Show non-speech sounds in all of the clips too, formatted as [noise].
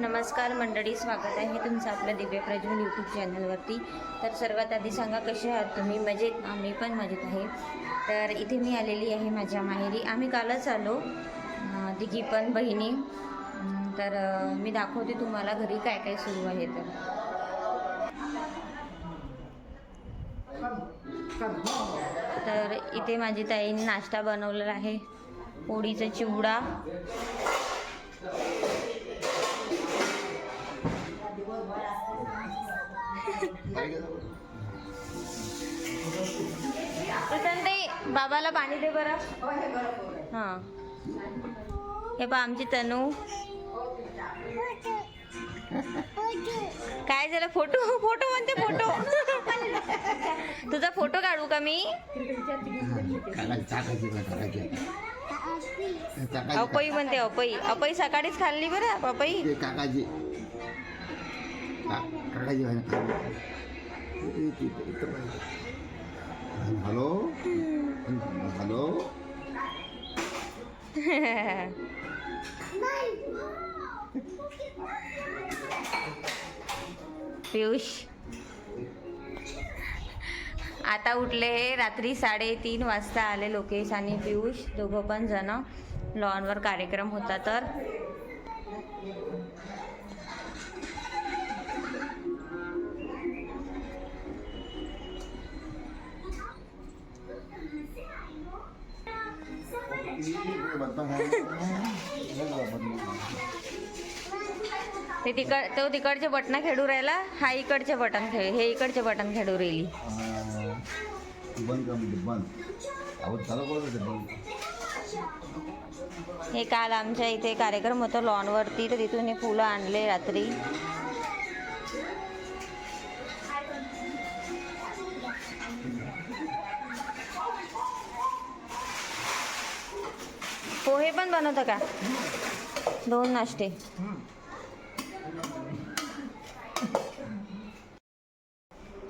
नमस्कार मंडळी स्वागत आहे तुमचं आपलं दिव्य प्रज्वल यूट्यूब चॅनलवरती तर सर्वात आधी सांगा कसे आहात तुम्ही? मजेत? आम्ही पण मजेत आहे. तर इथे मी आलेली आहे माझ्या माहेरी. आम्ही कालच आलो दिघी तिघी पण बहिणी. तर मी दाखवते तुम्हाला घरी काय काय सुरू आहे तर. तर इथे माझी ताईने नाश्ता बनवलेला आहे. पोळीचा चिवडा. ते बाबाला पाणी दे बरं. हां. हे पहा आमची तनू. काय झालं? फोटो फोटो म्हणते फोटो. तुझा फोटो काढू का मी? अपई म्हणते अपई. अपई सकाळीच खाल्ली बरं अपई. ते काकाची पाहिजे. हॅलो? हॅलो? पियुष. आता उठले हे रात्री साडेतीन वाजता आले लोकेश आणि पियुष. दोघं पण जण. लॉनवर कार्यक्रम होता तर. ते तिकड तो तिकडचे बटणं खेळू राहिला हा इकडचे बटन खेळ हे इकडचे बटन खेळू राहिली. हे काल आमच्या इथे कार्यक्रम होता लॉनवरती तर तिथून हे फुलं आणले रात्री. पोहे पण बनवतं का? दोन नाश्ते.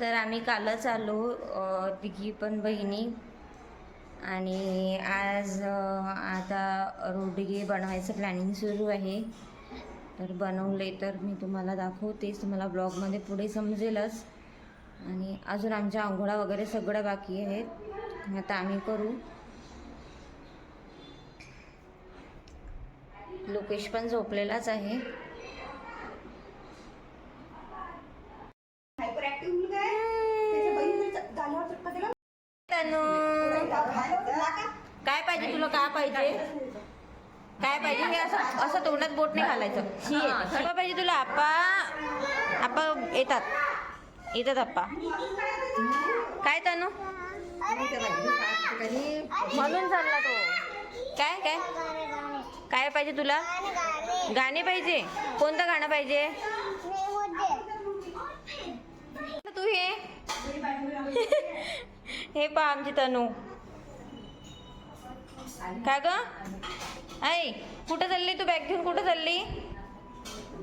तर आम्ही कालच आलो तिघी पण बहिणी. आणि आज आता रोडगे बनवायचं प्लॅनिंग सुरू आहे. तर बनवले तर मी तुम्हाला दाखवतेच तुम्हाला ब्लॉगमध्ये पुढे समजेलच. आणि अजून आमच्या आंघोळा वगैरे सगळ्या बाकी आहेत. आता आम्ही करू. लोकेश पण झोपलेलाच आहे. तनू. काय पाहिजे तुला? काय पाहिजे? काय पाहिजे? हे असं असं तोंडात बोट नाही घालायचं. काय पाहिजे तुला? आप्पा. आप्पा येतात. येतात आप्पा. काय तनू? म्हणून चालला तो. काय काय? काय पाहिजे तुला? गाणे पाहिजे? कोणतं गाणं पाहिजे? तू हे? [laughs] हे पहा आमची तनू. काय ग? आई कुठं चालली तू बॅग घेऊन? कुठं चालली?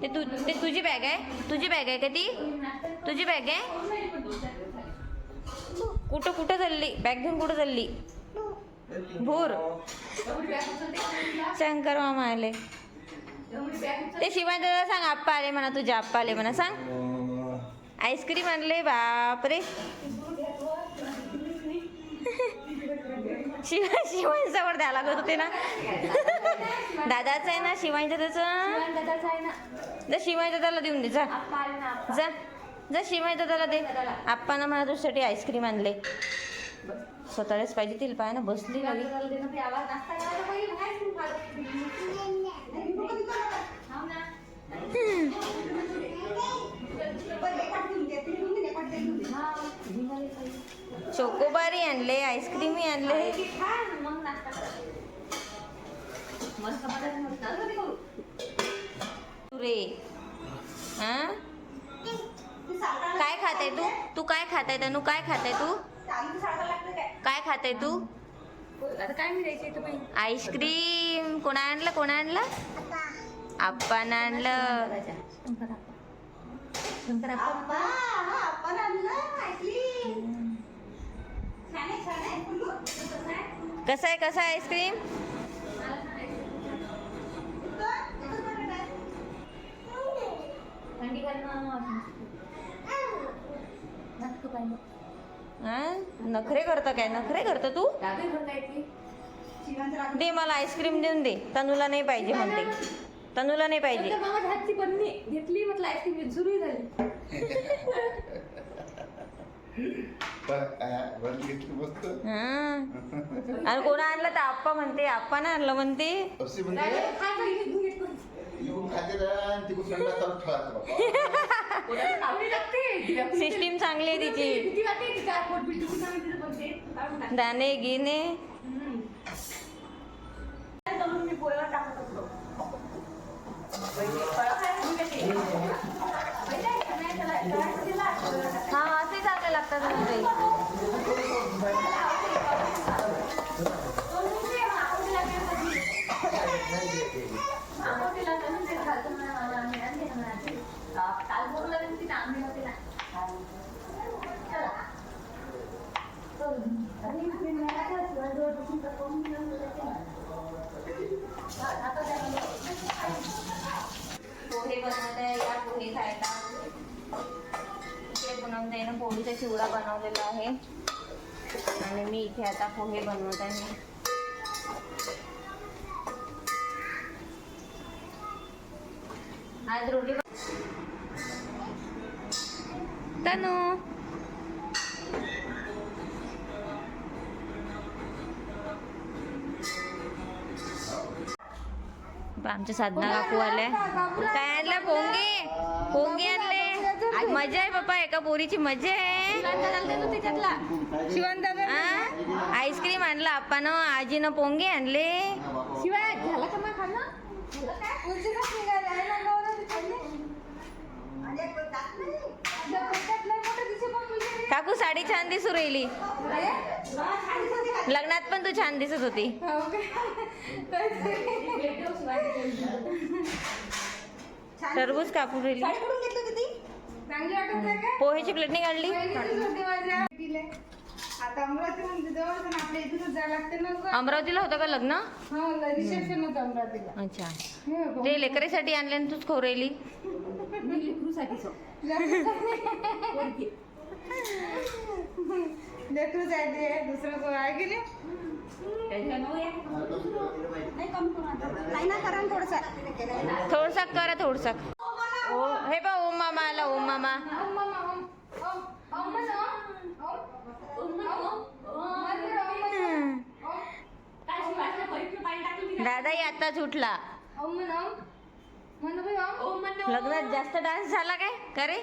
ते तू ते तुझी बॅग आहे? तुझी बॅग आहे का ती? तुझी बॅग आहे? कुठं कुठं चालली? बॅग घेऊन कुठं चालली? भूर. शंकर मामा आले. ते शिवाय दादा सांग आप्पा आले म्हणा तुझे आप्पा आले म्हणा सांग. आईस्क्रीम आणले बापरे. [laughs] शिवाय शिवांच्यावर द्यायला लागत होते ना. [laughs] दादाचं आहे ना शिवांच्या त्याचं. जा शिवाय दादाला देऊन दे जा. जा. जा शिवाय दादाला दे. आप्पाना म्हणा तुझ्यासाठी आईस्क्रीम आणले. स्वतःलाच पाहिजे तिला पाय ना बसली लगे चोकोबारी आणले आईस्क्रीमही आणले. रे हा काय खाते तू? तू काय खाताय तनू? काय खाताय तू? काय खाताय तू? आता काय मिळायचं तुम्ही? आईस्क्रीम. कोणा आणलं? कोणा आणलं? आप्पानं आणलं. कसं आहे? कसं आहे आईस्क्रीम? अंडी नखरे करतं काय? नखरे करतं तू? दे मला आईस्क्रीम देऊन दे. तनूला नाही पाहिजे म्हणते. तनूला नाही पाहिजे. हातची बन्नी घेतली म्हटलं आईस्क्रीम सुरू झाली. हा. आणि कोणा आणलं तर आप्पा म्हणते. आप्पा ना आणलं म्हणते सिस्टीम चांगली आहे तिची. भीती वाटते की काय पोट बिट दुखून आम्ही तिथं पण ते काढून टाकते. दाणे गिने हम्म. तळून मी पोळ्यावर टाकत असतो. पहिले फळं खायला मी कशी? पहिले आहे का नाही त्याला- तळायचं तिला, पोळ्यावर टाकायचं. हा असे चांगले लागतात म्हणते तळून ते आंबोलीला काय कधी? आंबोलीला तळून ते घालतो म्हणा, मामा, आम्ही आणले ना म्हणा ते. का- काल बोलवलं ना तिथं आंबे होते ना. चला. तळून. आणि इकडे मला काय शिवाजीवर बसून तर कोण घेऊन जाते ना. हा, आता त्या- पोहे बनवत आहे या पोहे खायला इकडे बनवते आहे ना पोळीचा चिवडा बनवलेला आहे आणि मी इथे आता पोहे बनवत आहे आज रोटी तनू आमच्या साधना काकू आल्या काय आणलं पोंगे पोंगे आणले मजा आहे बाबा एका पोरीची मजा आहे आईस्क्रीम आणलं आपण आजीनं पोंगे आणले शिवाय झाला का मग खाणं काकू साडी छान दिसू राहिली. लग्नात पण तू छान दिसत होती. टरबूज कापू राहिली. चांगली वाटत आहे का? पोहेची प्लेट नाही काढली म्हणजे. अमरावतीला होतं का लग्न? हो रिसेप्शन होतं अमरावतीला. अच्छा. हे. ते लेकरीसाठी आणले आणि तूच खाऊ [laughs] लेकरूच आहे ते दुसरं कोण आहे की नाही? थोडसा. करा थोडसा. ओ हे बा ओम मामा आला ओम मामा. दादाही आताच उठला. लग्नात जास्त डान्स झाला काय? का रे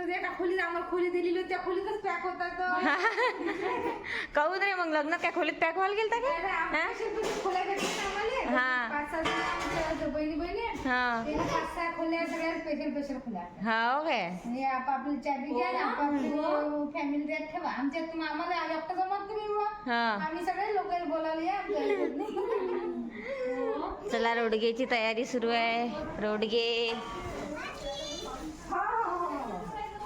तर एका खोलीत आम्हाला खोली दिलेली होती त्या खोलीतच पॅक होता तो. [laughs] काहून रे मग लग्नात काय खोलीत पॅक व्हायला गेलता काय हा? शेवटी खोल्या भेटल्या ना आम्हाला. हा. पाच सहा जण आमच्या बहिणी बहिणी हा पाच सहा खोल्या सगळ्या स्पेशल स्पेशल खोल्या. हा हो काय? आणि आपापली चाबी घ्या आणि आपापली फॅमिली त्यात ठेवा. आमच्यात तुम्ही आम्हाला एकटं जमत बुवा. हा. आम्ही सगळे लोक बोलावले या आमच्या. चला रोडगेची तयारी सुरू आहे. रोडगे.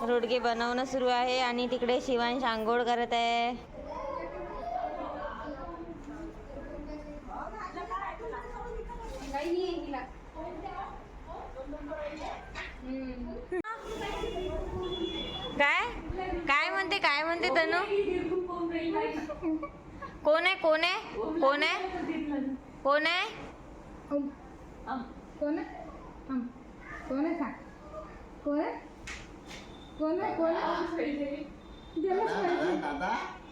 रोडगे बनवणं सुरू आहे आणि तिकडे शिवांश आंघोळ करत आहे. काय? काय म्हणते? काय म्हणते तनु? कोण आहे? कोण आहे? कोण आहे? कोण आहे? कोण आहे? कोण आहे? कोण आहे कोण पाहिजे.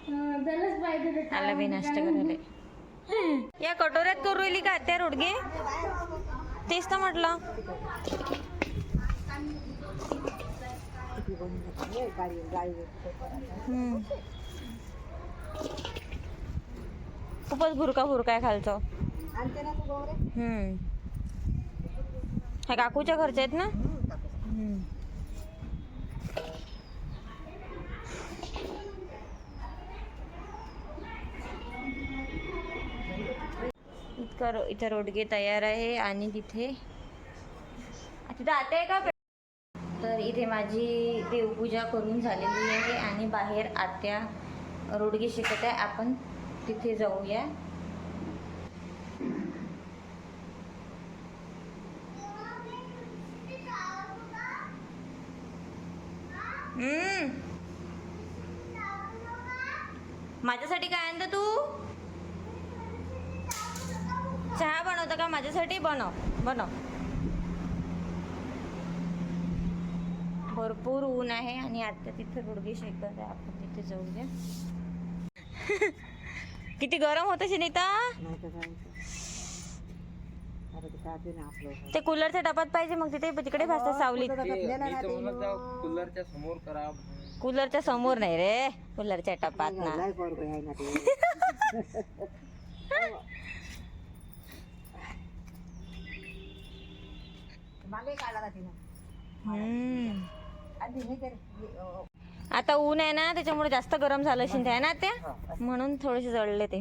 हं, पाहिजे आला नाश्ता. करायला. या कटोऱ्यात करू राहिली का त्या रोडगे? तेच तर म्हटलं. हम्म. खूपच भुरका भुरका आहे खालचं. हम्म. ह्या काकूच्या घरच्या आहेत ना? हम्म. रो- इथं रोडगे तयार आहे आणि तिथे तिथं आता आहे का तर इथे माझी देवपूजा करून झालेली आहे आणि बाहेर आत्या रोडगे शिकत आहे आपण तिथे जाऊया हम्म. माझ्यासाठी काय आणतं तू चहा बनवतं का माझ्यासाठी बनव बनव भरपूर ऊन आहे आणि आता तिथे रुडगी शेकत आहे आपण तिथे जाऊया किती गरम होतं शिनिता ते कूलरच्या डब्यात पाहिजे मग तिथे तिकडे भासतात सावलीत कूलरच्या समोर करा कूलरच्या समोर नाही रे कूलरच्या टपात ना हम्म. आता ऊन आहे ना त्याच्यामुळे जास्त गरम झालं शिंदे आहे ना त्या म्हणून थोडेसे जळले ते.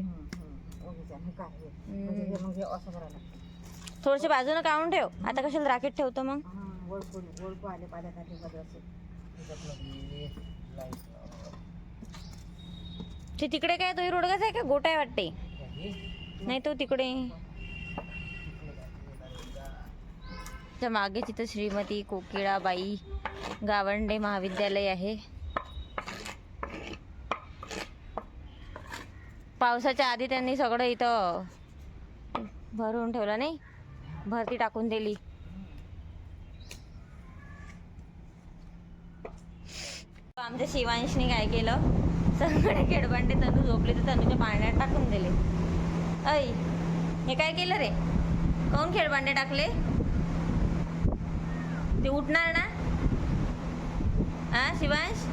थोडेसे बाजूने काढून ठेव. आता कशाला राकेट ठेवतो मग? ते तिकडे काय तो रोडगाच आहे का? गोटा आहे वाटते. नाही तो तिकडे. त्या मागे तिथं श्रीमती कोकिळाबाई गावंडे महाविद्यालय आहे. पावसाच्या आधी त्यांनी सगळं इथं भरून ठेवलं नाही भरती टाकून दिली. आमच्या शिवांशनी काय केलं? सगळे खेडबांडे तनू झोपले तर तनूच्या पाण्यात टाकून दिले. ऐ हे काय केलं रे? काऊन खेळबांडे टाकले? ते उठणार ना? हा शिवांश?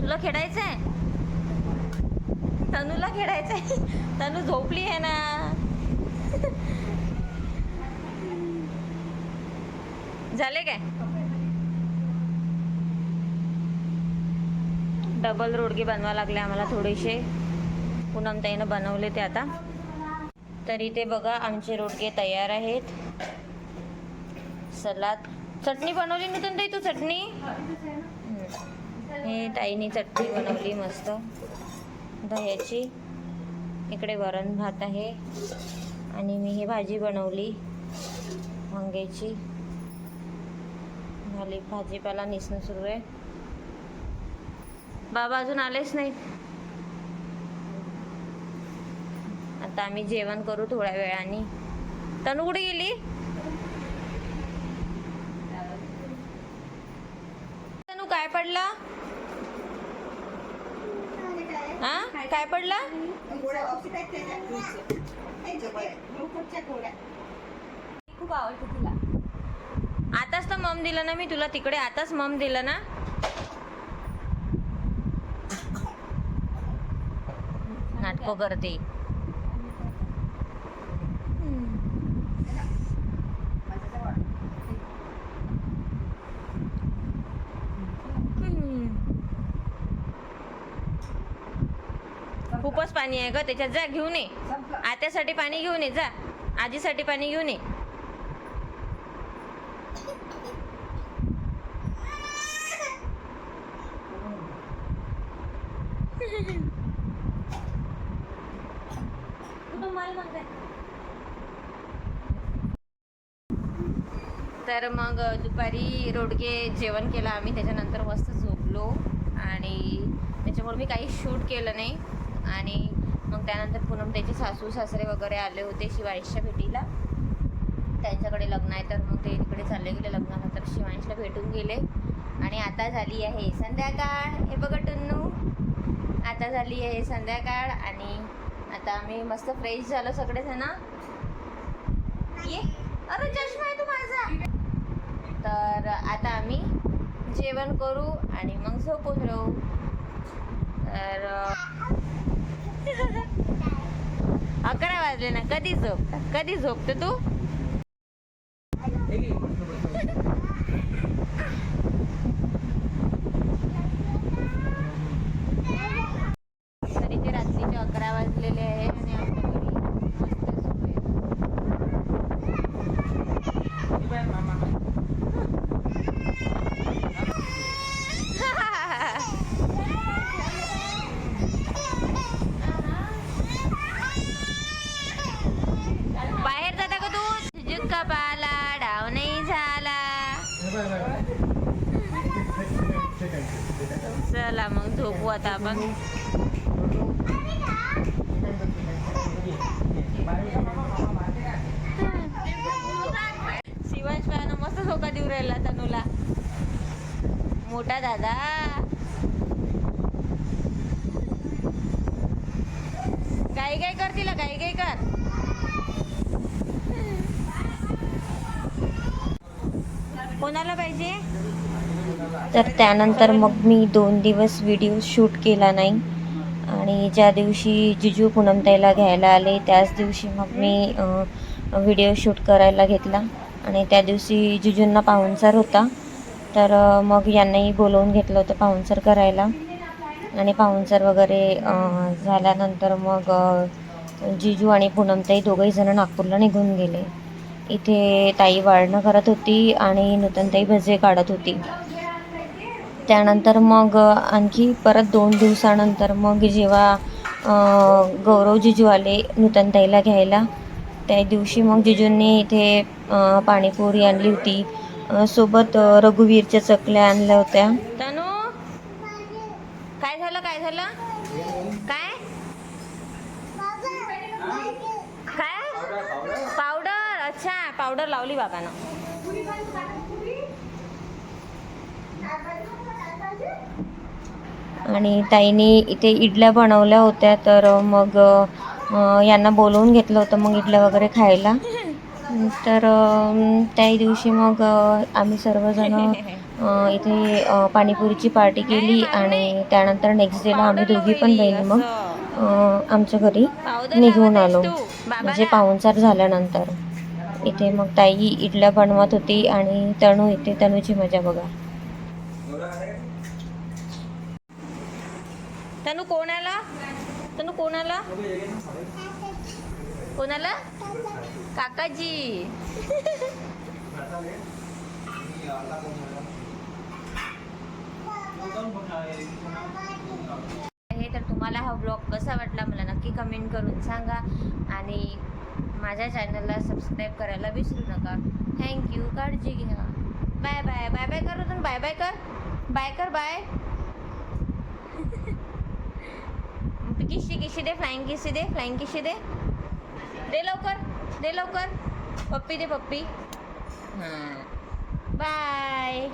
तुला खेळायचं आहे तनूला खेळायचं आहे तनू झोपली आहे ना? झाले काय? डबल रोडगे बनवा लागले आम्हाला थोडेसे. पूनमताईनं बनवले ते आता. तर इथे बघा आमचे रोडगे तयार आहेत. सलाद चटणी बनवली नव्हतं ताई तू चटणी? हे ताईने चटणी बनवली मस्त. दह्याची. इकडे वरण भात आहे. आणि मी ही भाजी बनवली. वांग्याची. झाली भाजीपाला निसणं सुरू आहे. बाबा अजून आलेच नाहीत. आता आम्ही जेवण करू थोड्या वेळाने. तनू कुठे गेली तनू काय पडला? हा? काय पडला? खूप आवडते तुला. आताच तर मम दिलं ना मी तुला तिकडे आताच मम दिलं ना. नाटकं करते. खूपच पाणी आहे ग त्याच्यात जा घेऊन ये. आत्यासाठी पाणी घेऊन ये जा. आजीसाठी पाणी घेऊन ये. तर मग दुपारी रोडगे जेवण केलं आम्ही त्याच्यानंतर मस्त झोपलो. आणि त्याच्यामुळे मी काही शूट केलं नाही. आणि मग त्यानंतर पूनम त्याचे सासू सासरे वगैरे आले होते शिवांशच्या भेटीला. त्यांच्याकडे लग्न आहे तर मग ते तिकडे चालले गेले लग्नानंतर शिवांशला भेटून गेले. आणि आता झाली आहे संध्याकाळ. हे बघा टुन्नू. आता झाली आहे संध्याकाळ आणि आता आम्ही मस्त फ्रेश झालो सगळेजण. ये. अरे चष्मा आहे तू माझा. तर आता आम्ही जेवण करू आणि मग झोपून राहू. तर अकरा वाजले ना. कधी झोपता कधी झोपतो तू तरी ते रात्रीचे अकरा वाजलेले आहे आणि आपल्या घरी मस्त झोप आहे. बाहेर जाता का तू जुक्का पाला डाव नाही झाला चला मग झोपू आता आपण. शिवांश मस्त झोका देऊ राहिला तनूला मोठा दादा काय काय कर तिला काय काय कर कोणाला पाहिजे तर त्यानंतर मग मी दोन दिवस व्हिडिओ शूट केला नाही. आणि ज्या दिवशी जिजू पूनमताईला घ्यायला आले त्याच दिवशी मग मी व्हिडिओ शूट करायला घेतला. आणि त्या दिवशी जिजूंना पाहुणसर होता. तर मग यांनाही बोलवून घेतलं होतं पाहुणसर करायला. आणि पाहुणसर वगैरे झाल्यानंतर मग जिजू आणि पूनमताई दोघंही जण नागपूरला निघून गेले. इथे ताई वाळणं करत होती आणि नूतनताई भजे काढत होती. त्यानंतर मग आणखी परत दोन दिवसानंतर मग जेव्हा गौरव जिजू आले नूतनताईला घ्यायला त्या दिवशी मग जिजूंनी इथे पाणीपुरी आणली होती. सोबत रघुवीरच्या चकल्या आणल्या होत्या. तनु काय झालं काय झालं? काय? काय? पावडर? अच्छा पावडर लावली बाबानं. आणि ताईने इथे इडल्या बनवल्या होत्या तर मग यांना बोलवून घेतलं होतं मग इडल्या वगैरे खायला. तर त्याही दिवशी मग आम्ही सर्वजण इथे पाणीपुरीची पार्टी केली आणि त्यानंतर नेक्स्ट डेला आम्ही दोघी पण बहिणी मग आमच्या घरी निघून आलो. म्हणजे पाहुणचार झाल्यानंतर. इथे मग ताई इडल्या बनवत होती आणि तणू इथे तणूची मजा बघा. तनु कोणाला? तनु कोणाला? कोणाला? काकाजी. हे तर तुम्हाला हा ब्लॉग कसा वाटला मला नक्की कमेंट करून सांगा. आणि माझ्या चॅनलला सबस्क्राईब करायला विसरू नका. थँक्यू काळजी घ्या. बाय बाय बाय बाय कर बाय बाय कर. बाय कर बाय किशी किशी दे फ्लाइंग किशी दे फ्लाइंग किशी दे? दे लवकर दे लवकर. पप्पी दे पप्पी. हां. बाय